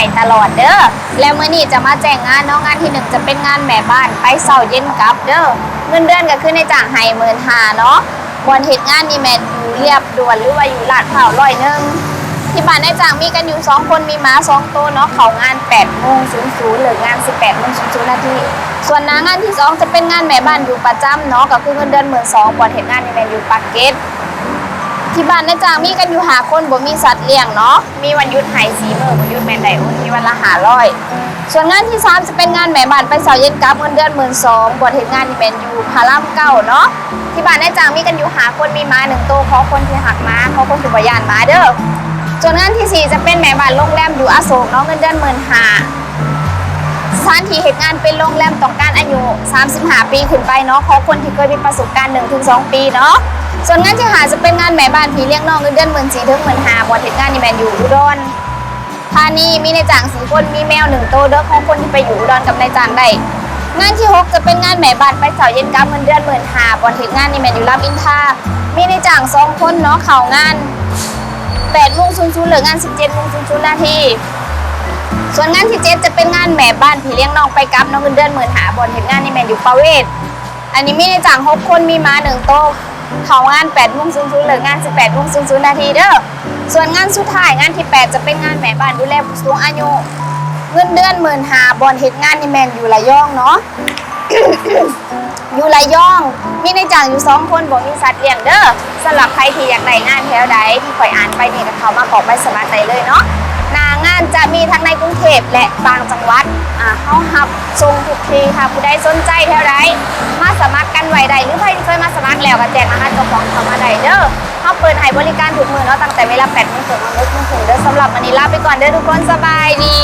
ให้ตลอดเด้อ แล้วมื้อนี้จะมาแจ้งงานเนาะงานที่หนึ่งจะเป็นงานแม่บ้านไปเช้าเย็นกลับเด้อ เงินเดือนก็คือในจ้างให้หมื่นหาเนาะบนเหตุงานนี่แม่อยู่เรียบด่วนหรือว่าอยู่ลาดพร้าวร้อยหนึงที่บ้านนจ้างมีกันอยู่2คนมีม้า2ตัวเนาะเขางาน8โมง00หรืองาน18โมง00นย์นาทีส่วนน้างานที่2จะเป็นงานแม่บ้านอยู่ประจำเนาะก็คือเงินเดือนหมื่นสองบนเหตุงานนี่แม่อยู่ปากเกร็ด ที่บ้านในจางมีกันอยู่หาคนบ่มีสัตว์เลี้ยงเนาะมีวันหยุดใหายสีมือวันหยุดแมนไดโอนมีวันละหาร้อยส่วนงานที่สามจะเป็นงานแม่บ้านไปเสาเย็นกับเงินเดือนหมื่นสองบทเหตุงานที่เป็นอยู่พารามเก้าเนาะที่บ้านในจางมีกันอยู่หาคนมีม้าหนึ่งตัวขอคนที่หักม้าขอคนที่บยานม้าเด้อส่วนงานที่สี่จะเป็นแม่บ้านโรงแรมอยู่อโศกเนาะเงินเดือนหมื่นห้าสถานที่เหตุงานเป็นโรงแรมต้องการอายุ 35 ปีขึ้นไปเนาะขอคนที่เคยมีประสบการณ์1ถึง2ปีเนาะ ส่วนงานที่หาจะเป็นงานแม่บ้านผีเลี้ยงน้องเงินเดือนหมื่นสี่ถึงหมื่นห้าบอเหตุงานนี่แมนอยู่อุดรธานีมีในายจ้างสี่คนมีแมวหนึ่งตัวเด้อของคนที่ไปอยู่อุดรกับนายจ้างได้งานที่หกจะเป็นงานแม่บ้านไปเสาเย็นกับเงินเดือนหมื่นห้าบอเหตุงานนี่แมนอยู่รามอินทามีในายจ้างสองคนเนาะเข่างาน8โมงศูนย์ศูนย์หรืองาน17โมงศูนย์ศูนย์นาทีส่วนงานที่เจ็ดจะเป็นงานแม่บ้านผีเลี้ยงน้องไปกับน้องเงินเดือนหมื่นหาบนเห็นงานนี่แมนอยู่ประเวศ อันนี้มีในจ่างหกคนมีมาหนึ่งโต๊ะ เขางาน8ปดโมงศูนย์ศูนย์หรืองาน 18ปดโมงศูนย์ศูนย์นาทีเด้อส่วนงานสุดท้ายงานที่ 8 จะเป็นงานแม่บ้านดูแลผู้สูงอายุเงินเดือนหมื่นหาบอลเห็นงานนี่แมนอยู่ระยองเนาะอยู่ระยอง มีในจ่างอยู่สองคนบอกมีสัตว์เลี้ยงเด้อสำหรับใครที่อยากได้งานแถวใดที่ข่อยอ่านไปนี่ก็เขามาขอไปสมัครได้เลยเนาะ จะมีทั้งในกรุงเทพและต่างจังหวัดอ่าเฮาหับทรงทุกทีค่ะผู้ใดสนใจเท่าไรมาสมัครกันไว้ใดหรือใครที่เคยมาสมัครแล้วก็แจ้งนะคะเจ้าของเข้ามาได้เด้อเขาเปิดให้บริการถูกมือเนาะตั้งแต่เวลา8โมงถึง1โมงถึงเด้อสำหรับวันนี้ลาไปก่อนเด้อทุกคนสบายดี